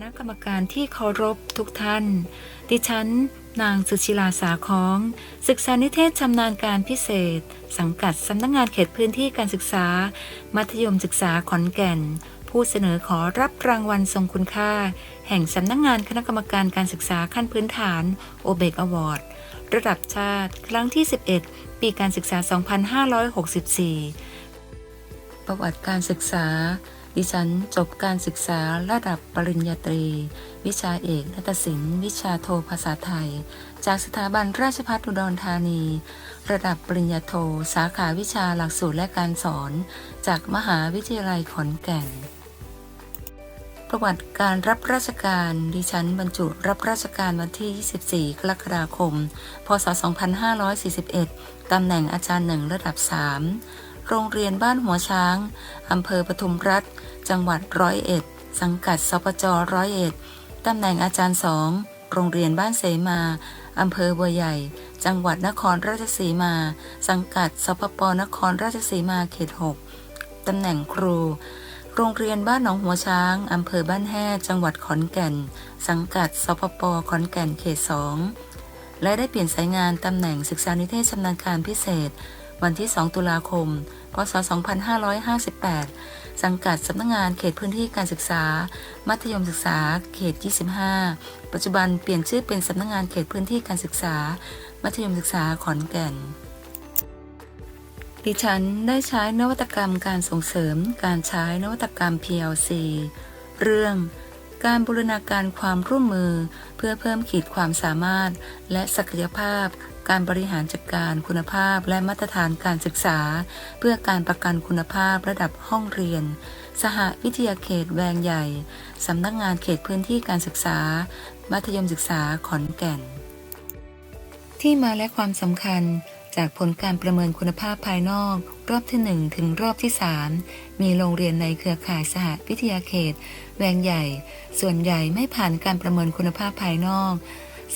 คณะกรรมการที่เคารพทุกท่าน ดิฉัน นางสุชิลาสาของ ศึกษานิเทศชำนาญการพิเศษ สังกัดสำนักงงานเขตพื้นที่การศึกษา มัธยมศึกษาขอนแก่น ผู้เสนอขอรับรางวัลทรงคุณค่า แห่งสำนักงงานคณะกรรมการการศึกษาขั้นพื้นฐานโอเบกอวอร์ดระดับชาติครั้งที่ 11 ปีการศึกษา 2564 ประวัติการศึกษา ดิฉันจบการศึกษาระดับปริญญาตรี วิชาเอกนัตศิลป์ วิชาโทภาษาไทย จากสถาบันราชภัฏอุดรธานี ระดับปริญญาโท สาขาวิชาหลักสูตรและการสอน จากมหาวิทยาลัยขอนแก่น ประวัติการรับราชการ ดิฉันบรรจุรับราชการวันที่ 24 กรกฎาคม พศ 2541 ตำแหน่งอาจารย์หนึ่งระดับ 3 โรงเรียนบ้านหัวช้าง อำเภอปทุมรัฐ จังหวัดร้อยเอ็ด สังกัดสปจร้อยเอ็ด ตำแหน่งอาจารย์สอง โรงเรียนบ้านเสมา อำเภอบัวใหญ่ จังหวัดนครราชสีมา สังกัดสปปนครราชสีมาเขต6ตำแหน่งครู โรงเรียนบ้านหนองหัวช้าง อำเภอบ้านแห่จังหวัดขอนแก่น สังกัดสปปขอนแก่นเขต2และได้เปลี่ยนสายงานตำแหน่งศึกษานิเทศชำนาญการพิเศษ วันที่ 2 ตุลาคม พศ 2558 สังกัดสำนักงงานเขตพื้นที่การศึกษา มัธยมศึกษา เขต 25 ปัจจุบันเปลี่ยนชื่อเป็นสำนักงงานเขตพื้นที่การศึกษา มัธยมศึกษาขอนแก่นดิฉันได้ใช้นวัตกรรมการส่งเสริมการใช้นวัตกรรม PLC เรื่องการบูรณาการความร่วมมือเพื่อเพิ่มขีดความสามารถและศักยภาพ การบริหารจัดการคุณภาพและมาตรฐานการศึกษา เพื่อการประกันคุณภาพระดับห้องเรียน สหวิทยาเขตแวงใหญ่ สำนักงานเขตพื้นที่การศึกษา มัธยมศึกษาขอนแก่น ที่มาและความสำคัญจากผลการประเมินคุณภาพภายนอก รอบที่ 1 ถึงรอบที่ 3 มีโรงเรียนในเครือข่ายสหวิทยาเขต แวงใหญ่ ส่วนใหญ่ไม่ผ่านการประเมินคุณภาพภายนอก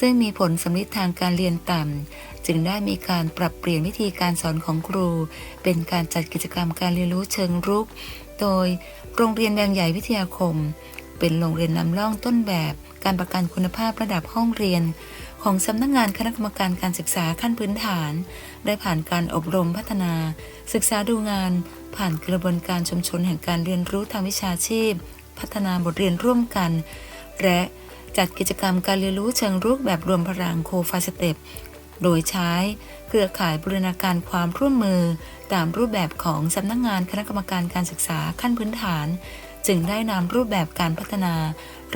ซึ่งมีผลสำลิดทางการเรียนต่ำ จึงได้มีการปรับเปลี่ยนวิธีการสอนของครู เป็นการจัดกิจกรรมการเรียนรู้เชิงรุก โดยโรงเรียนแวงใหญ่วิทยาคม เป็นโรงเรียนนำร่องต้นแบบการประกันคุณภาพระดับห้องเรียน ของสำนักงงานคณะกรรมการการศึกษาขั้นพื้นฐาน ได้ผ่านการอบรมพัฒนา ศึกษาดูงาน ผ่านกระบวนการชุมชนแห่งการเรียนรู้ทางวิชาชีพ พัฒนาบทเรียนร่วมกัน และ จัดกิจกรรมการเรียนรู้เชิงรุกแบบรวมพลังโคฟาสเต็ปโดยใช้เครือข่ายบูรณาการความร่วมมือ ตามรูปแบบของสำนักงงานคณะกรรมการการศึกษาขั้นพื้นฐาน จึงได้นำรูปแบบการพัฒนา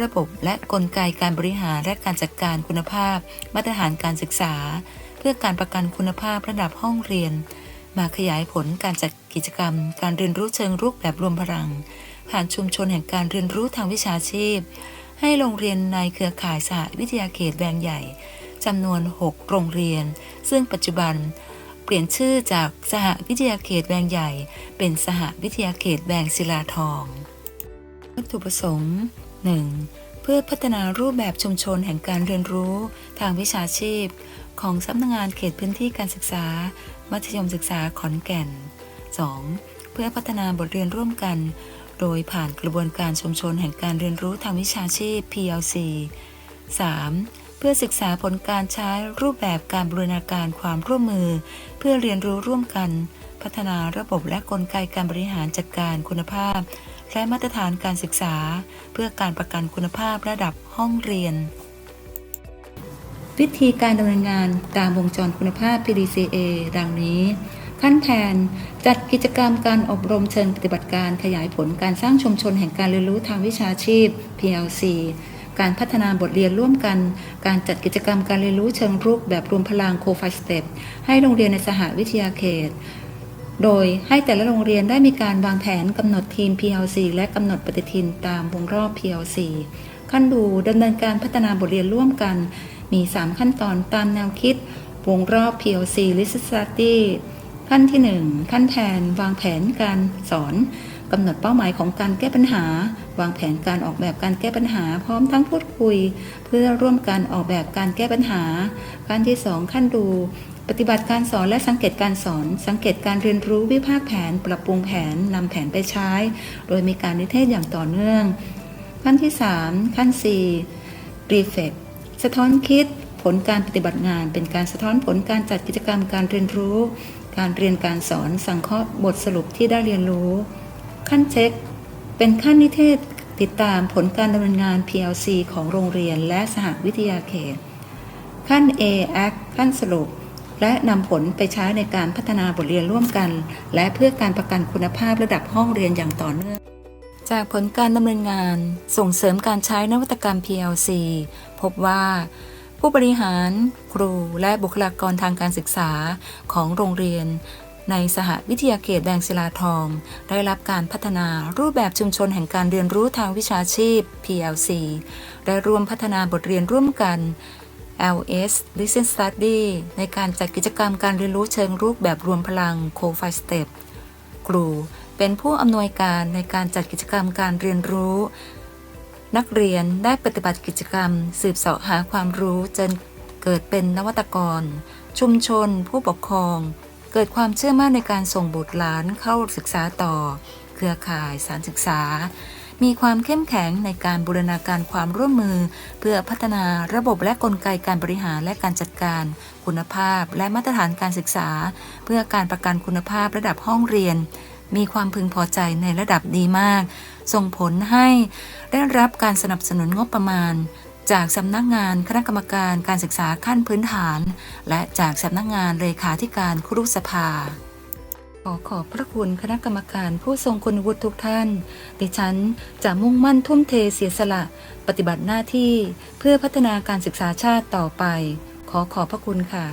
ระบบและกลไกการบริหารและการจัดการคุณภาพ มาตรฐานการศึกษา เพื่อการประกันคุณภาพระดับห้องเรียน มาขยายผลการจัดกิจกรรม การเรียนรู้เชิงรุกแบบรวมพลัง ผ่านชุมชนแห่งการเรียนรู้ทางวิชาชีพ ให้โรงเรียนในเครือข่ายสหวิทยาเขตแวงใหญ่จำนวน 6 โรงเรียน ซึ่งปัจจุบันเปลี่ยนชื่อจากสหวิทยาเขตแวงใหญ่ เป็นสหวิทยาเขตแวงศิลาทอง วัตถุประสงค์ 1. เพื่อพัฒนารูปแบบชุมชนแห่งการเรียนรู้ทางวิชาชีพ ของสำนักงงานเขตพื้นที่การศึกษา มัธยมศึกษาขอนแก่น 2. เพื่อพัฒนาบทเรียนร่วมกัน โดยผ่านกระบวนการชุมชนแห่งการเรียนรู้ทางวิชาชีพ PLC 3. เพื่อศึกษาผลการใช้รูปแบบการบรูรณาการความร่วมมือ เพื่อเรียนรู้ร่วมกัน พัฒนาระบบและกลไกการบริหารจัดการคุณภาพ และมาตรฐานการศึกษา เพื่อการประกันคุณภาพระดับห้องเรียน วิธีการดำเนินงานตามวงจรคุณภาพ PDCA ดังนี้ ขั้นแผนจัดกิจกรรมการอบรมเชิงปฏิบัติการขยายผลการสร้างชุมชนแห่งการเรียนรู้ทางวิชาชีพ PLC การพัฒนาบทเรียนร่วมกัน การจัดกิจกรรมการเรียนรู้เชิงรุกแบบรวมพลังโคไฟสเต็ปให้โรงเรียนในสหวิทยาเขต โดยให้แต่ละโรงเรียนได้มีการวางแผนกำหนดทีม PLC และกำหนดปฏิทินตามวงรอบ PLC ขั้นดูดำเนินการพัฒนาบทเรียนร่วมกัน มี 3 ขั้นตอนตามแนวคิด วงรอบ PLC l i s t Study ขั้นที่ 1 ขั้นแผนวางแผนการสอนกำหนดเป้าหมายของการแก้ปัญหา วางแผนการออกแบบการแก้ปัญหา พร้อมทั้งพูดคุย เพื่อร่วมกันออกแบบการแก้ปัญหา ขั้นที่ 2 ขั้นดู ปฏิบัติการสอนและสังเกตการสอน สังเกตการเรียนรู้วิพากษ์แผน ปรับปรุงแผนนำแผนไปใช้ โดยมีการนิเทศอย่างต่อเนื่อง ขั้ขั้นที่ 3 ขั้น4 Reflect สะท้อนคิด ผลการปฏิบัติงาน เป็นการสะท้อนผลการจัดกิจกรรมการเรียนรู้ การเรียนการสอนสังเคราะห์บทสรุปที่ได้เรียนรู้ ขั้นเช็ค เป็นขั้นนิเทศติดตามผลการดำเนินงาน PLC ของโรงเรียนและสหวิทยาเขต ขั้น A Act ขั้นสรุป และนำผลไปใช้ในการพัฒนาบทเรียนร่วมกัน และเพื่อการประกันคุณภาพระดับห้องเรียนอย่างต่อเนื่อง จากผลการดำเนินงานส่งเสริมการใช้นวัตกรรม PLC พบว่า ผู้บริหาร ครูและบุคลากรทางการศึกษาของโรงเรียน ในสหวิทยาเขตแดงศิลาทอง ได้รับการพัฒนารูปแบบชุมชนแห่งการเรียนรู้ทางวิชาชีพ PLC ได้ร่วมพัฒนาบทเรียนร่วมกัน LS Listen Study ในการจัดกิจกรรมการเรียนรู้เชิงรูปแบบรวมพลัง c o f i Step ครูเป็นผู้อำนวยการในการจัดกิจกรรมการเรียนรู้ นักเรียนได้ปฏิบัติกิจกรรม สืบเสาะหาความรู้จนเกิดเป็นนวัตกร ชุมชน ผู้ปกครอง เกิดความเชื่อมั่นในการส่งบุตรหลานเข้าศึกษาต่อ เครือข่ายสารศึกษา มีความเข้มแข็งในการบูรณาการความร่วมมือ เพื่อพัฒนาระบบและกลไกการบริหารและการจัดการ คุณภาพและมาตรฐานการศึกษา เพื่อการประกันคุณภาพระดับห้องเรียนมีความพึงพอใจในระดับดีมาก ส่งผลให้ได้รับการสนับสนุนงบประมาณ จากสำนักงานคณะกรรมการการศึกษาขั้นพื้นฐาน และจากสำนักงานเลขาธิการครุสภา ขอขอบพระคุณคณะกรรมการผู้ทรงคุณวุฒิทุกท่าน ดิฉันจะมุ่งมั่นทุ่มเทเสียสละ ปฏิบัติหน้าที่เพื่อพัฒนาการศึกษาชาติต่อไป ขอขอบพระคุณค่ะ